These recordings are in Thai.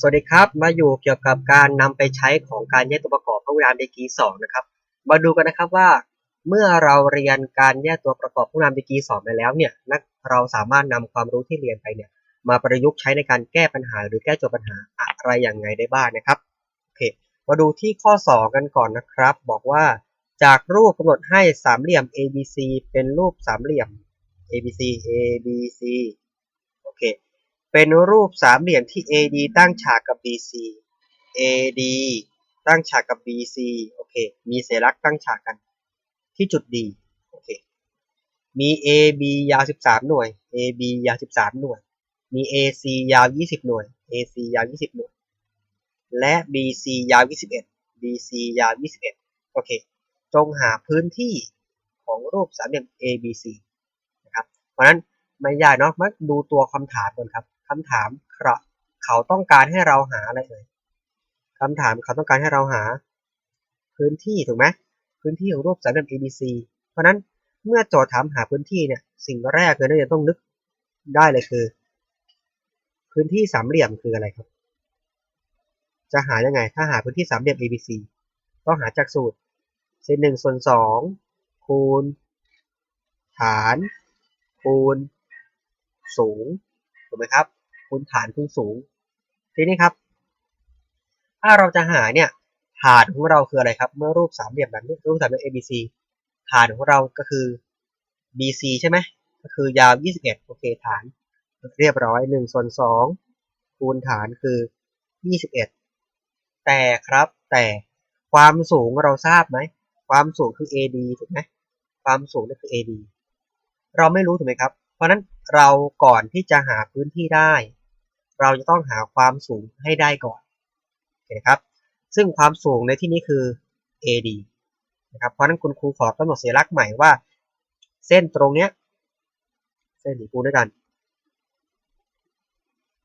สวัสดีครับ มาอยู่เกี่ยวกับการนำไปใช้ของการแยกตัวประกอบพหุนามดีกรีสองนะครับ มาดูกันนะครับว่าเมื่อเราเรียนการแยกตัวประกอบพหุนามดีกรีสองไปแล้วเนี่ยนักเราสามารถนำความรู้ที่เรียนไปเนี่ยมาประยุกต์ใช้ในการแก้ปัญหา หรือแก้โจทย์ปัญหาอะไรอย่างไงได้บ้างนะครับโอเคมาดูที่ข้อ 2 กันก่อนนะครับ บอกว่าจากรูปกำหนดให้สามเหลี่ยม ABC เป็นรูปสามเหลี่ยม ABC ABC โอเค เป็นรูปสามเหลี่ยมที่ AD ตั้งฉากกับ BC AD ตั้งฉากกับ BC โอเค มีเสลักษณ์ตั้งฉากกัน ที่จุด D โอเค มี AB ยาว 13 หน่วย AB ยาว 13 หน่วย มี AC ยาว 20 หน่วย AC ยาว 20 หน่วย และ BC ยาว 21 BC ยาว 21 โอเค จงหาพื้นที่ของรูปสามเหลี่ยม ABC นะครับ เพราะฉะนั้นไม่ยากเนาะมาดูตัวคำถามก่อนครับ คำถามเขาต้องการให้เราหาอะไรเอ่ยคำถามเขาต้องการให้เราหา พื้นที่ถูกไหมพื้นที่ของรูปสามเหลี่ยม ABC เพราะนั้นเมื่อโจทย์ถามหาพื้นที่เนี่ยสิ่งแรกเลยนักเรียนต้องนึกได้เลยคือ พื้นที่สามเหลี่ยมคืออะไรครับ จะหายังไง ถ้าหาพื้นที่สามเหลี่ยม ABC ต้องหาจากสูตรเศษหนึ่งส่วนสองคูณ ฐาน คูณ สูงถูกไหมครับ คูณฐานคูณสูง ทีนี้ครับ ถ้าเราจะหาเนี่ยฐานของเราคืออะไรครับ เมื่อรูปสามเหลี่ยมแบบนี้รูปสามเหลี่ยม ABC ฐานของเราก็คือ BC ใช่ไหมก็คือยาว 21 โอเคฐาน เรียบร้อย1ส่วน2คูณฐานคือ 21 แต่ครับแต่ความสูงเราทราบไหมความสูงคือ AD ถูกไหมความสูงนี่คือ AD เราไม่รู้ถูกไหมครับ เพราะนั้นเราก่อนที่จะหาพื้นที่ได้ เราจะต้องหาความสูงให้ได้ก่อนโอเคครับ ซึ่งความสูงในที่นี้คือ AD นะครับ เพราะนั้นคุณครูขอกำหนดสัญลักษณ์ใหม่ว่า เส้นตรงเนี้ย เส้นสีคูด้วยกัน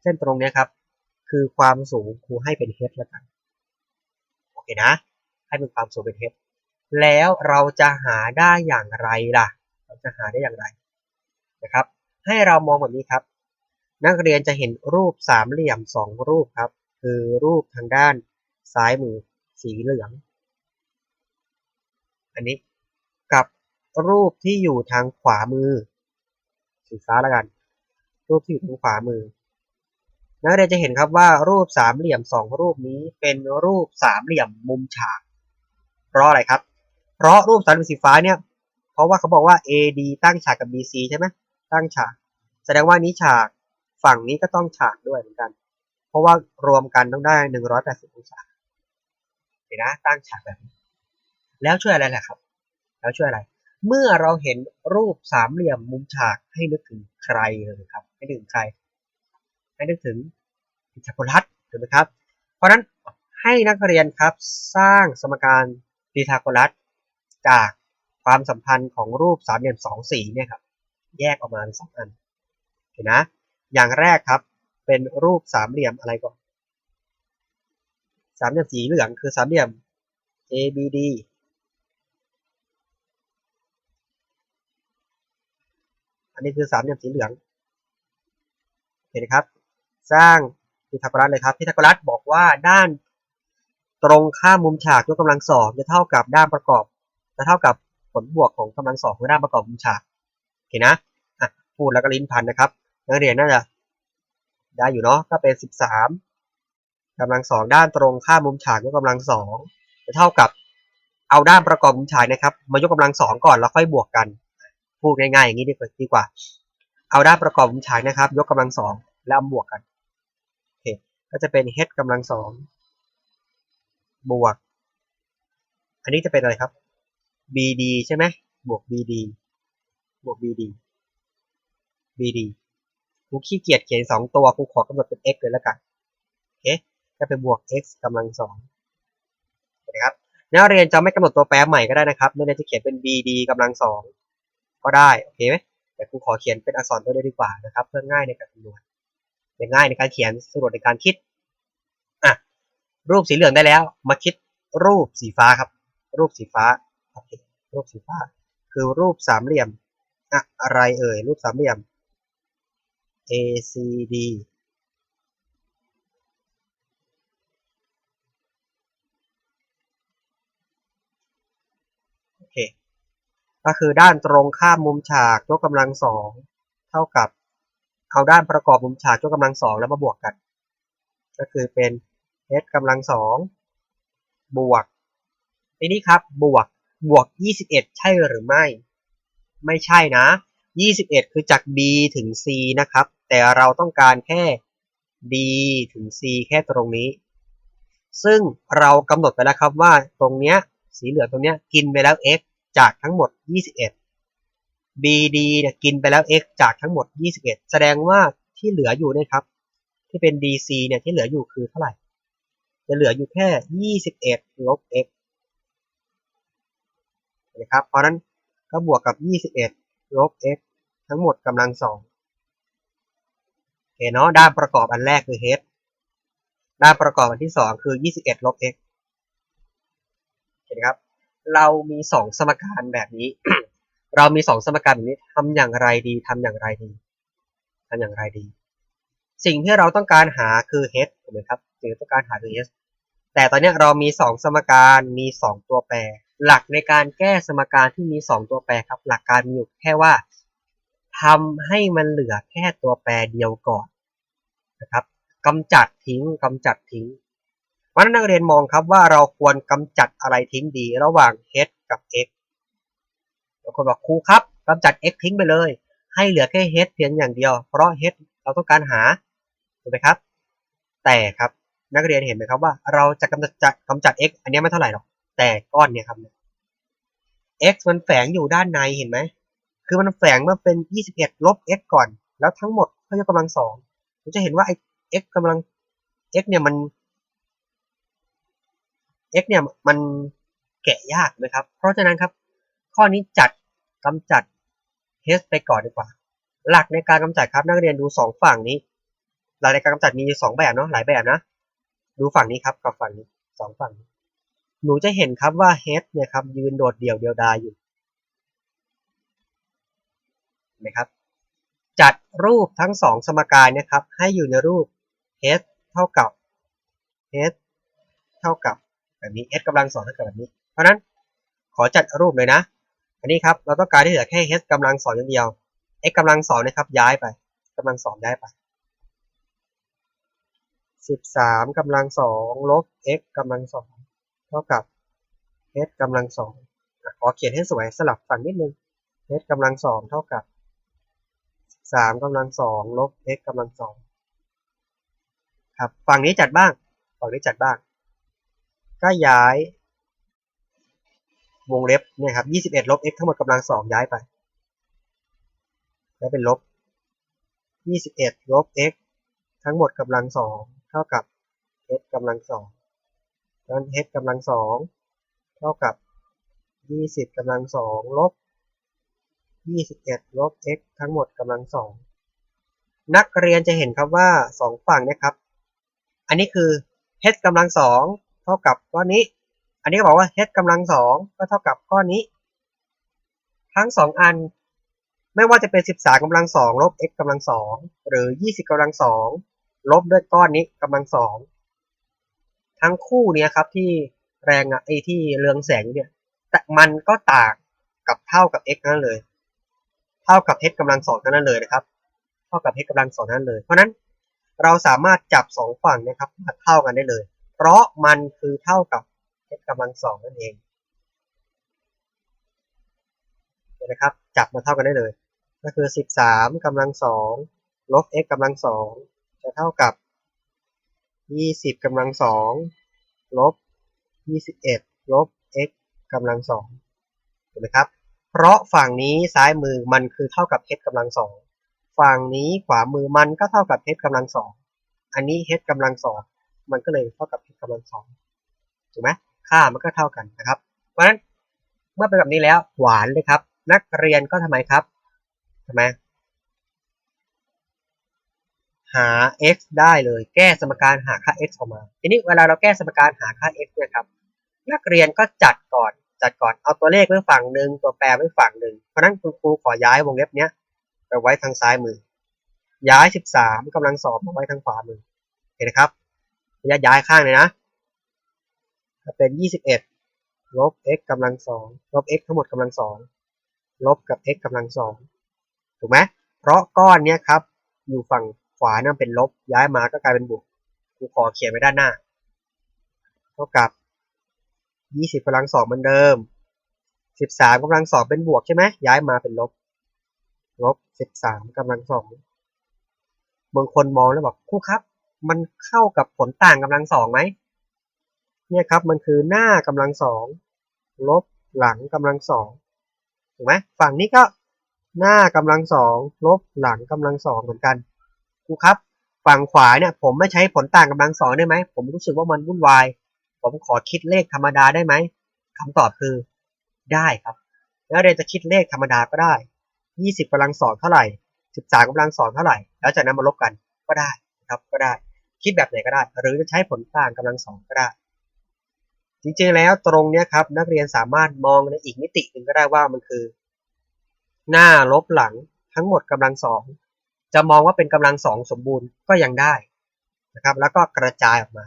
เส้นตรงเนี้ยครับ คือความสูงครูให้เป็น h แล้วกัน โอเคนะ ให้เป็นความสูงเป็น h แล้วเราจะหาได้อย่างไรล่ะ เราจะหาได้อย่างไรนะครับ ให้เรามองแบบนี้ครับ นักเรียนจะเห็นรูปสามเหลี่ยมสองรูปครับ คือรูปทางด้านซ้ายมือสีเหลือง อันนี้กับรูปที่อยู่ทางขวามือ สีฟ้าแล้วกัน รูปที่อยู่ทางขวามือ นักเรียนจะเห็นครับว่ารูปสามเหลี่ยมสองรูปนี้เป็นรูปสามเหลี่ยมมุมฉาก เพราะอะไรครับ เพราะรูปสามเหลี่ยมสีฟ้าเนี่ย เพราะว่าเขาบอกว่า AD ตั้งฉากกับ BC ใช่ไหมตั้งฉาก แสดงว่านี้ฉาก ฝั่งนี้ก็ต้องฉากด้วยเหมือนกัน เพราะว่ารวมกันต้องได้180องศาเห็นนะตั้งฉากแบบนี้แล้วช่วยอะไรล่ะครับ แล้วช่วยอะไร เมื่อเราเห็นรูปสามเหลี่ยมมุมฉากให้นึกถึงใครเลยครับ ให้นึกถึงใคร ให้นึกถึงพีทาโกรัสถูกไหมครับ เพราะฉะนั้นให้นักเรียนครับสร้างสมการพีทาโกรัสจากความสัมพันธ์ของรูปสามเหลี่ยมสองสีเนี่ยครับ แยกออกมาเป็นสองอันเห็นนะ อย่างแรกครับ เป็นรูปสามเหลี่ยมอะไรก่อน สามเหลี่ยมสีเหลืองคือสามเหลี่ยม ABD อันนี้คือสามเหลี่ยมสีเหลือง เห็นไหมครับ สร้างพีทาโกรัสเลยครับพีทาโกรัสบอกว่าด้านตรงข้ามมุมฉากยกกำลังสองจะเท่ากับด้านประกอบ จะเท่ากับผลบวกของกำลังสองของด้านประกอบมุมฉากโอเคนะอะพูดแล้วก็ลิ้นพันนะครับ นักเรียนน่าจะได้อยู่เนาะก็เป็นสิบสามกำลังสองด้านตรงข้ามมุมฉากยกกำลังสองจะเท่ากับเอาด้านประกอบมุมฉากนะครับ มายกกำลังสองก่อนแล้วค่อยบวกกัน พูดง่ายๆอย่างนี้ดีกว่าดีกว่า เอาด้านประกอบมุมฉากนะครับ ยกกำลังสองแล้วบวกกันโอเคก็จะเป็น h กำลังสองบวก อันนี้จะเป็นอะไรครับ bd ใช่ไหมบวก bd บวก bd bd ครูขี้เกียจเขียนสองตัวครูขอกำหนดเป็น x เลยแล้วกันโอเคก็เป็นบวก x กำลังสองนะครับนักเรียนจะไม่กำหนดตัวแปรใหม่ก็ได้นะครับนักเรียนจะเขียนเป็น bd กำลังสองก็ได้โอเคไหมแต่ครูขอเขียนเป็นอักษรตัวเดียวดีกว่านะครับ เพื่อง่ายในการคำนวณเป็นง่ายในการเขียนสะดวกในการคิดอะรูปสีเหลืองได้แล้ว มาคิดรูปสีฟ้าครับ รูปสีฟ้าโอเครูปสีฟ้า คือรูปสามเหลี่ยมอะอะไรเอ่ยรูปสามเหลี่ยม ACD โอเค ก็คือด้านตรงข้ามมุมฉากยกกำลังสองเท่ากับเอาด้านประกอบมุมฉากยกกำลังสองแล้วมาบวกกัน ก็คือเป็น h กำลังสองบวกทีนี้ครับบวกบวก 21 ใช่หรือไม่ ไม่ใช่นะ 21 คือจาก b ถึง c นะครับ แต่เราต้องการแค่ d ถึง c แค่ตรงนี้ ซึ่งเรากำหนดไปแล้วครับว่าตรงเนี้ยสีเหลืองตรงเนี้ยกินไปแล้ว x จากทั้งหมด 21 bd เนี่ยกินไปแล้ว x จากทั้งหมด 21 แสดงว่าที่เหลืออยู่เนี่ยครับ ที่เป็น dc เนี่ยที่เหลืออยู่คือเท่าไหร่ จะเหลืออยู่แค่ 21 ลบ x นะครับ เพราะนั้นก็บวกกับ 21 ลบ x ทั้งหมดกำลังสอง โอเคเนาะด้านประกอบอันแรกคือ h ด้านประกอบอันที่สองคือ 21ลบ x โอเคครับ เรามีสองสมการแบบนี้ เรามีสองสมการแบบนี้ทำอย่างไรดีทำอย่างไรดีทำอย่างไรดี สิ่งที่เราต้องการหาคือ h ถูกไหมครับสิ่งที่ต้องการหาคือ h แต่ตอนนี้เรามีสองสมการมีสองตัวแปร หลักในการแก้สมการที่มีสองตัวแปรครับ หลักการมีอยู่แค่ว่าทำให้มันเหลือแค่ตัวแปรเดียวก่อน นะครับกำจัดทิ้งกำจัดทิ้งวันนั้นนักเรียนมองครับว่าเราควรกำจัดอะไรทิ้งดีระหว่าง h กับ x บางคนบอกครูครับกำจัด x ทิ้งไปเลย ให้เหลือแค่ h เพียงอย่างเดียว เพราะ h เราต้องการหาถูกไหมครับ แต่ครับนักเรียนเห็นไหมครับว่าเราจะกำจัดกำจัด x อันนี้ไม่เท่าไหร่หรอกแต่ก้อนเนี่ยครับ x มันแฝงอยู่ด้านในเห็นไหมคือมันแฝงมาเป็น 21 ลบ x ก่อน แล้วทั้งหมดก็ยกกำลังสอง จะเห็นว่าไอ้ x กำลัง x เนี่ยมัน x เนี่ยมันแกะยากนะครับ เพราะฉะนั้นครับ ข้อนี้จัดกำจัด h ไปก่อนดีกว่า หลักในการกำจัดครับนักเรียนดูสองฝั่งนี้ หลักในการกำจัดมีสองแบบเนาะหลายแบบนะ ดูฝั่งนี้ครับกับฝั่งนี้สองฝั่ง หนูจะเห็นครับว่า h เนี่ยครับยืนโดดเดี่ยวเดียวดายอยู่เห็นไหมครับ จัดรูปทั้งสองสมการนี่ยครับ ให้อยู่ในรูป h เท่ากับ h เท่ากับแบบนี้ h กำลังสองเท่ากับแบบนี้ เพราะนั้นขอจัดรูปเลยนะ อันนี้ครับเราต้องการที่เหลือแค่ h กำลังสองอย่างเดียว x กำลังสองนะครับย้ายไปกำลังสองย้ายไป13กำลังสองลบ x กำลังสองเท่ากับ h กำลังสองขอเขียนให้สวยสลับฝั่งนิดนึง h กำลังสองเท่ากับ 3กำลังสองลบ x กำลังสองครับฝั่งนี้จัดบ้าง ฝั่งนี้จัดบ้าง ก็ย้ายวงเล็บเนี่ยครับ21ลบ x ทั้งหมดกำลังสองย้ายไปแล้วเป็นลบ21ลบ x ทั้งหมดกำลังสองเท่ากับ h กำลังสองดังนั้น h กำลังสองเท่ากับ20กำลังสองลบ 21ลบ x ทั้งหมดกำลังสอง นักเรียนจะเห็นครับว่าสองฝั่งนะครับ อันนี้คือ h กำลังสองเท่ากับก้อนนี้ อันนี้ก็บอกว่า h กำลังสองก็เท่ากับก้อนนี้ ทั้งสองอัน ไม่ว่าจะเป็น13กำลังสองลบ x กำลังสองหรือ20กำลังสองลบด้วยก้อนนี้กำลังสองทั้งคู่เนี้ยครับที่แรงอะไอที่เรืองแสงเนี่ยแต่มันก็ต่างกับเท่ากับ x นั่นเลย เท่ากับ h กำลังสองนั่นเลยนะครับ เท่ากับ h กำลังสองนั่นเลย เพราะนั้นเราสามารถจับสองฝั่งนะครับมาเท่ากันได้เลย เพราะมันคือเท่ากับ h กำลังสองนั่นเองนะครับ จับมาเท่ากันได้เลย ก็คือ 13กำลังสองลบ x กำลังสองจะเท่ากับ 20กำลังสองลบ 21 ลบ x กำลังสองถูกไหมครับ เพราะฝั่งนี้ซ้ายมือมันคือเท่ากับ h กำลังสองฝั่งนี้ขวามือมันก็เท่ากับ h กำลังสองอันนี้ h กำลังสองมันก็เลยเท่ากับ h กำลังสองถูกไหมค่ามันก็เท่ากันนะครับ เพราะฉะนั้นเมื่อเป็นแบบนี้แล้วหวานเลยครับ นักเรียนก็ทำไมครับทำไมหา x ได้เลยแก้สมการหาค่า x ออกมา ทีนี้เวลาเราแก้สมการหาค่า x เนี่ยครับ นักเรียนก็จัดก่อน จัดก่อนเอาตัวเลขไว้ฝั่งหนึ่งตัวแปรไว้ฝั่งหนึ่งเพราะนั้นคุณครูขอย้ายวงเล็บเนี้ยไปไว้ทางซ้ายมือ ย้าย 13กำลังสองมาไว้ทางขวามือเห็นไหมครับย้ายย้ายข้างเลยนะจะเป็น 21 ลบ x กำลังสองลบ x ทั้งหมดกำลังสองลบกับ x กำลังสองถูกไหมเพราะก้อนเนี้ยครับอยู่ฝั่งขวานั่นเป็นลบย้ายมาก็กลายเป็นบวกกูขอเขียนไว้ด้านหน้า เท่ากับ 20กำลังสองเหมือนเดิม13กำลังสองเป็นบวกใช่ไหมย้ายมาเป็นลบลบ13กำลังสองบางคนมองแล้วบอกครูครับ มันเข้ากับผลต่างกำลังสองไหมเนี่ยครับมันคือหน้ากำลังสองลบหลังกำลังสองถูกไหมฝั่งนี้ก็หน้ากำลังสองลบหลังกำลังสองเหมือนกันครูครับ ฝั่งขวาเนี่ยผมไม่ใช้ผลต่างกำลังสองได้ไหมผมรู้สึกว่ามันวุ่นวาย ผมขอคิดเลขธรรมดาได้ไหมคำตอบคือ ได้ครับ แล้วเรียนจะคิดเลขธรรมดาก็ได้ 20กำลังสองเท่าไหร่ 13กำลังสองเท่าไหร่ แล้วจากนั้นมาลบกันก็ได้ครับก็ได้ คิดแบบไหนก็ได้ หรือจะใช้ผลต่างกำลังสองก็ได้ จริงๆแล้วตรงเนี้ยครับ นักเรียนสามารถมองในอีกมิติหนึ่งก็ได้ว่ามันคือ หน้าลบหลังทั้งหมดกำลังสองจะมองว่าเป็นกำลังสองสมบูรณ์ก็ยังได้นะครับ แล้วก็กระจายออกมา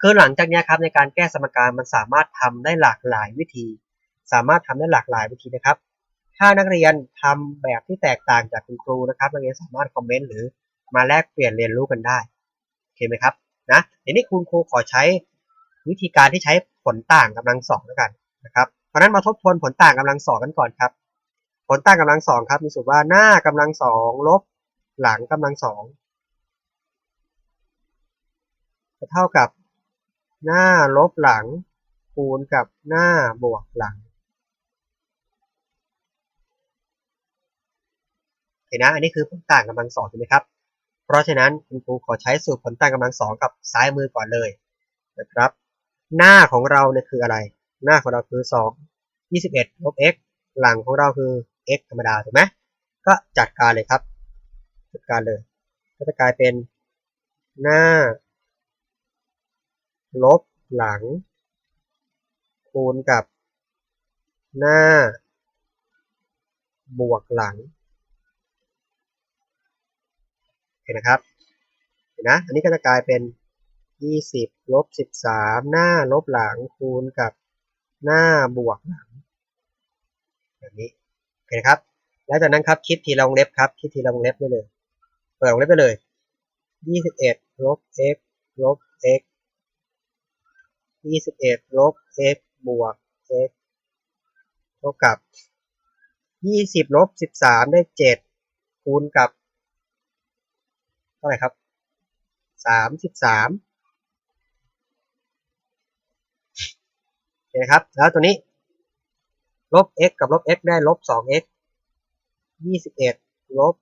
คือหลังจากนี้ครับในการแก้สมการมันสามารถทำได้หลากหลายวิธี สามารถทำได้หลากหลายวิธีนะครับ ถ้านักเรียนทำแบบที่แตกต่างจากคุณครูนะครับนักเรียนสามารถคอมเมนต์หรือมาแลกเปลี่ยนเรียนรู้กันได้โอเคไหมครับนะทีนี้คุณครูขอใช้วิธีการที่ใช้ผลต่างกำลังสองแล้วกันนะครับเพราะนั้นมาทบทวนผลต่างกำลังสองกันก่อนครับ ผลต่างกำลังสองครับมีสูตรว่าหน้ากำลังสองลบหลังกำลังสองจะเท่ากับ หน้าลบหลัง คูณกับหน้าบวกหลังเห็นนะ อันนี้คือผลต่างกำลังสองถูกไหมครับ เพราะฉะนั้นคุณครูขอใช้สูตรผลต่างกำลังสองกับซ้ายมือก่อนเลยนะครับ หน้าของเราเนี่ยคืออะไร หน้าของเราคือ 2 21ลบ x หลังของเราคือ x ธรรมดาถูกไหมก็จัดการเลยครับ จัดการเลย ก็จะกลายเป็นหน้า ลบหลัง คูณกับ หน้า บวกหลังเห็นนะครับเห็นนะอันนี้ก็จะกลายเป็น 20ลบ13 หน้าลบหลังคูณกับหน้าบวกหลังแบบนี้โอเคครับ แล้วจากนั้นครับคิดทีละวงเล็บครับคิดทีละวงเล็บได้เลย เปิดวงเล็บไปเลย 21ลบ x ลบ x 21ลบ x บวก x เท่ากับ20ลบ13ได้7คูณกับ เท่าไหร่ครับ33โอเคครับ แล้วตัวนี้ ลบ x กับลบ x ได้ลบ 2x 21ลบ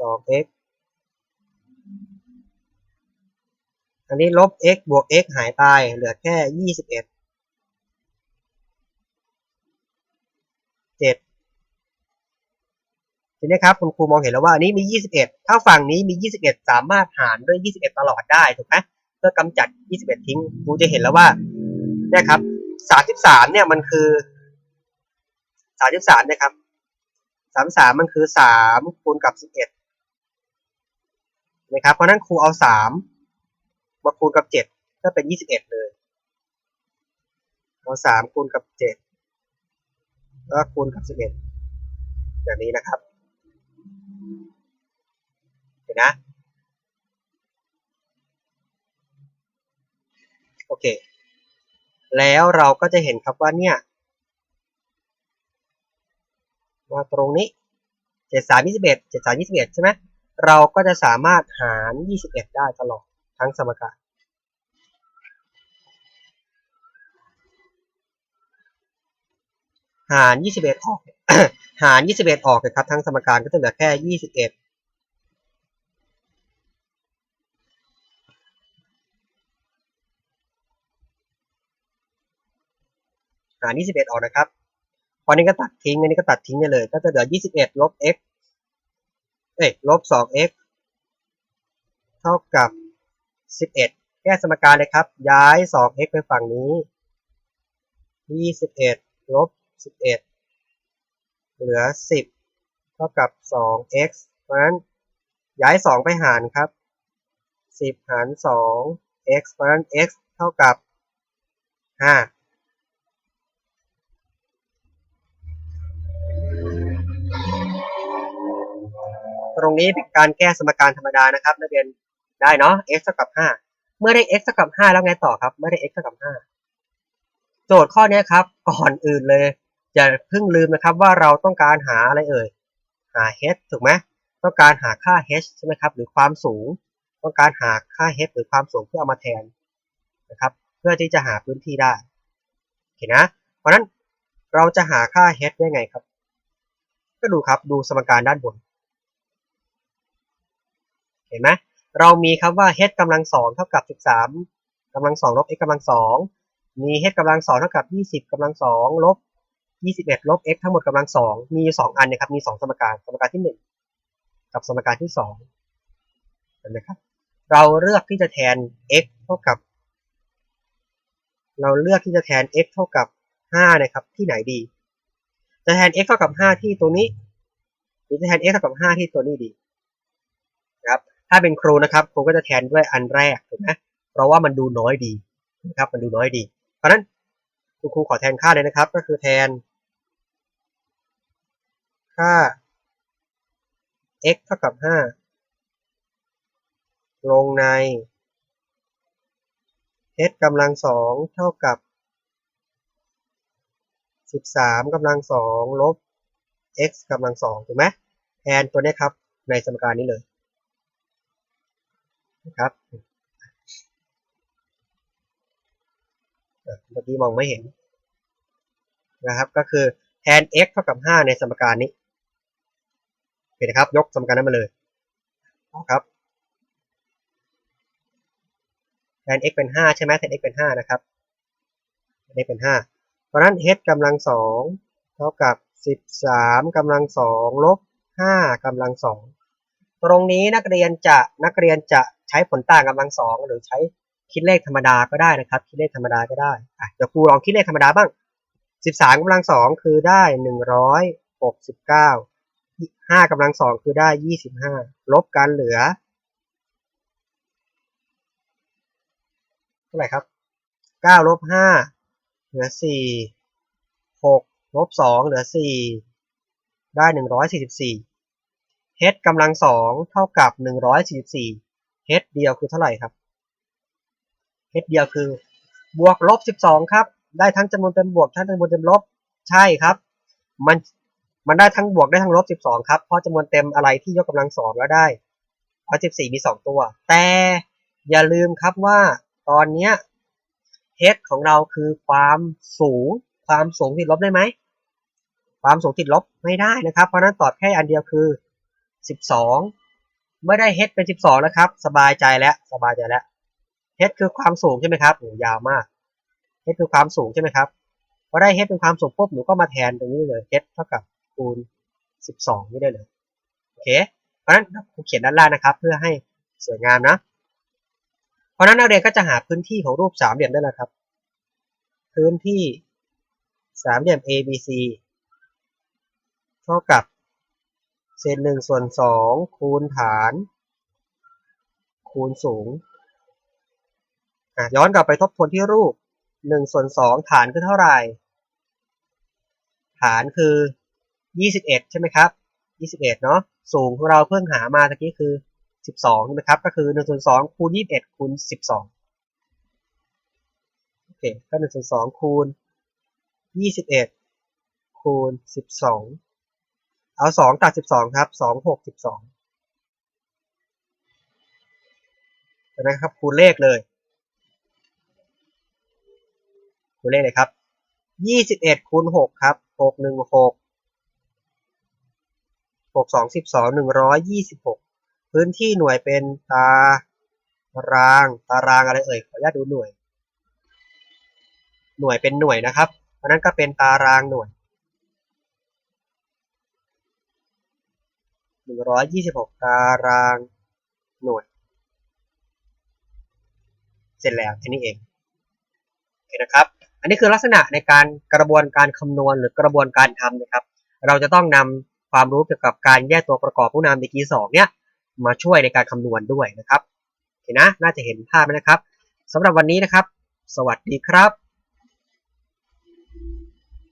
2x อัันนี้ลบ x บวก x หายไป เหลือแค่21 7ทีนี้ครับคุณครูมองเห็นแล้วว่าอันนี้มี21ถ้าฝั่งนี้มี21สามารถหารด้วย21ตลอดได้ถูกไหมเพื่อกำจัด21ทิ้งครูจะเห็นแล้วว่าเนี่ยครับ33เนี่ยมันคือ33นะครับ33มันคือ3คูณกับ11นะครับเพราะนั้นครูเอา3ม มาคูณกับเจ็ดก็เป็นยี่สิบเอ็ดเลยเสามคูณกับเจ็ดก็คูณกับสิบเอ็ดแบบนี้นะครับ เห็นนะ โอเค แล้วเราก็จะเห็นครับว่าเนี่ยมาตรงนี้เจ็ดสามยี่สิบเอ็ดเจ็ดสามยี่สิบเอ็ดใช่ไหมเราก็จะสามารถหารยี่สิบเอ็ดได้ตลอด ทั้งสมการหาร 21 ออก หาร 21 ออกเลยครับ ทั้งสมการก็จะเหลือแค่ 21หาร 21 ออกนะครับ พอนี้ก็ตัดทิ้ง อันนี้ก็ตัดทิ้งได้เลย ก็จะเหลือ 21 ลบ x เอ้ยลบ 2x เท่ากับ 11 แก้สมการเลยครับ ย้าย 2x ไปฝั่งนี้ 21ลบ11 เหลือ 10 เท่ากับ 2x เพราะนั้นย้าย 2 ไปหารครับ 10 หาร 2x เพราะนั้น x เท่ากับ 5ตรงนี้เป็นการแก้สมการธรรมดานะครับนักเรียน ได้เนาะ x เท่ากับ 5 เมื่อได้ x เท่ากับ 5 แล้วไงต่อครับ เมื่อได้ x เท่ากับ 5 โจทย์ข้อนี้ครับ ก่อนอื่นเลย อย่าเพิ่งลืมนะครับว่าเราต้องการหาอะไรเอ่ย หา h ถูกไหมต้องการหาค่า h ใช่ไหมครับ หรือความสูง ต้องการหาค่า h หรือความสูงเพื่อเอามาแทนนะครับ เพื่อที่จะหาพื้นที่ได้โอเคนะ เพราะฉะนั้นเราจะหาค่า h ได้ไงครับ ก็ดูครับ ดูสมการด้านบน เห็นไหม เรามีครับว่า h กำลังสองเท่ากับ 13กำลังสองลบ x กำลังสองมี h กำลังสองเท่ากับ 20กำลังสองลบ 21ลบ x ทั้งหมดกำลังสองมีสองอันนะครับมีสองสมการสมการที่หนึ่งกับสมการที่สองเห็นไหมครับ เราเลือกที่จะแทน x เท่ากับ เราเลือกที่จะแทน x เท่ากับ5นะครับที่ไหนดี จะแทน x เท่ากับ 5 ที่ตัวนี้ หรือจะแทน x เท่ากับ 5 ที่ตัวนี้ดีนะครับ ถ้าเป็นครูนะครับครูก็จะแทนด้วยอันแรกถูกไหมเพราะว่ามันดูน้อยดีนะครับมันดูน้อยดี เพราะนั้นคุณครูขอแทนค่าเลยนะครับ ก็คือแทน ค่า x เท่ากับ 5 ลงใน h กำลังสองเท่ากับ 13กำลังสองลบ x กำลังสองถูกไหมแทนตัวนี้ครับ ในสมการนี้เลย นะครับเมื่อกี้มองไม่เห็นนะครับ ก็คือแทน x เท่ากับ 5 ในสมการนี้โอเคนะครับ ยกสมการนั้นมาเลยครับแทน x เป็น 5 ใช่ไหมแทน x เป็น 5 นะครับแทน x เป็น 5 เพราะนั้น h กำลังสองเท่ากับ 13กำลังสองลบ 5กำลังสอง ตรงนี้นักเรียนจะนักเรียนจะใช้ผลต่างกำลังสองหรือใช้คิดเลขธรรมดาก็ได้นะครับ คิดเลขธรรมดาก็ได้อะเดี๋ยวครูลองคิดเลขธรรมดาบ้าง 13กำลังสองคือได้ 169 5กำลังสองคือได้ 25 ลบกันเหลือเท่าไหร่ครับ9ลบ5เหลือ 4 6ลบ2เหลือ 4 ได้ 144 h กำลัง2เท่ากับ144 h เดียวคือเท่าไหร่ครับ h เดียวคือบวกลบ12ครับ ได้ทั้งจำนวนเต็มบวกทั้งจำนวนเต็มลบ ใช่ครับ มันมันได้ทั้งบวกได้ทั้งลบ12ครับ เพราะจำนวนเต็มอะไรที่ยกกำลังสองแล้วได้114มี2ตัว แต่อย่าลืมครับว่าตอนเนี้ย h ของเราคือความสูง ความสูงติดลบได้ไหม ความสูงติดลบไม่ได้นะครับ เพราะนั้นตอบแค่อันเดียวคือ 12เมื่อได้ h เป็น12แล้วครับ สบายใจแล้วสบายใจแล้ว h คือความสูงใช่ไหมครับโอ้ยาวมาก h คือความสูงใช่ไหมครับพอได้ h เป็นความสูงปุ๊บหนูก็มาแทนตรงนี้เลย h เท่ากับคูณ12นี่ได้เลยโอเคเพราะฉะนั้นครูเขียนด้านล่างนะครับ เพื่อให้สวยงามนะเพราะนั้นนักเรียนก็จะหาพื้นที่ของรูปสามเหลี่ยมได้แล้วครับ พื้นที่สามเหลี่ยม ABC เท่ากับ ศษหนึ่งส่วนสองคูณฐาน คูณสูง ย้อนกลับไปทบทวนที่รูปหนึ่งส่วนสองฐานคือเท่าไหร่ ฐานคือยี่สิบเอ็ดใช่ไหมครับยี่สิบเอ็ดเนาะสูงของเราเพิ่งหามาตะกี้คือสิบสองใช่ไหมครับ ก็คือหนึ่งส่วนสองคูณยี่สิบเอ็ดคูณสิบสองโอเคก็หนึ่งส่วนสองคูณยี่สิบเอ็ดคูณสิบสอง เอาสองตัดสิบสองครับสองหกสิบสองนะครับคูณเลขเลยคูณเลขเลยครับยี่สิบเอ็ดคูณหกครับหกหนึ่งหกหกสองสิบสองหนึ่งร้อยยี่สิบหกพื้นที่หน่วยเป็นตารางตารางอะไรเอ่ยขออนุญาตดูหน่วย หน่วยเป็นหน่วยนะครับ เพราะนั้นก็เป็นตารางหน่วย หนึ่งร้อยยี่สิบหกตารางหน่วย เสร็จแล้วแค่นี้เองโอเคนะครับ อันนี้คือลักษณะในการกระบวนการคำนวณหรือกระบวนการทำนะครับ เราจะต้องนำความรู้เกี่ยวกับการแยกตัวประกอบผู้นำดีกรีสองเนี่ยมาช่วยในการคำนวณด้วยนะครับโอเคนะ น่าจะเห็นภาพไหมนะครับสำหรับวันนี้นะครับ สวัสดีครับ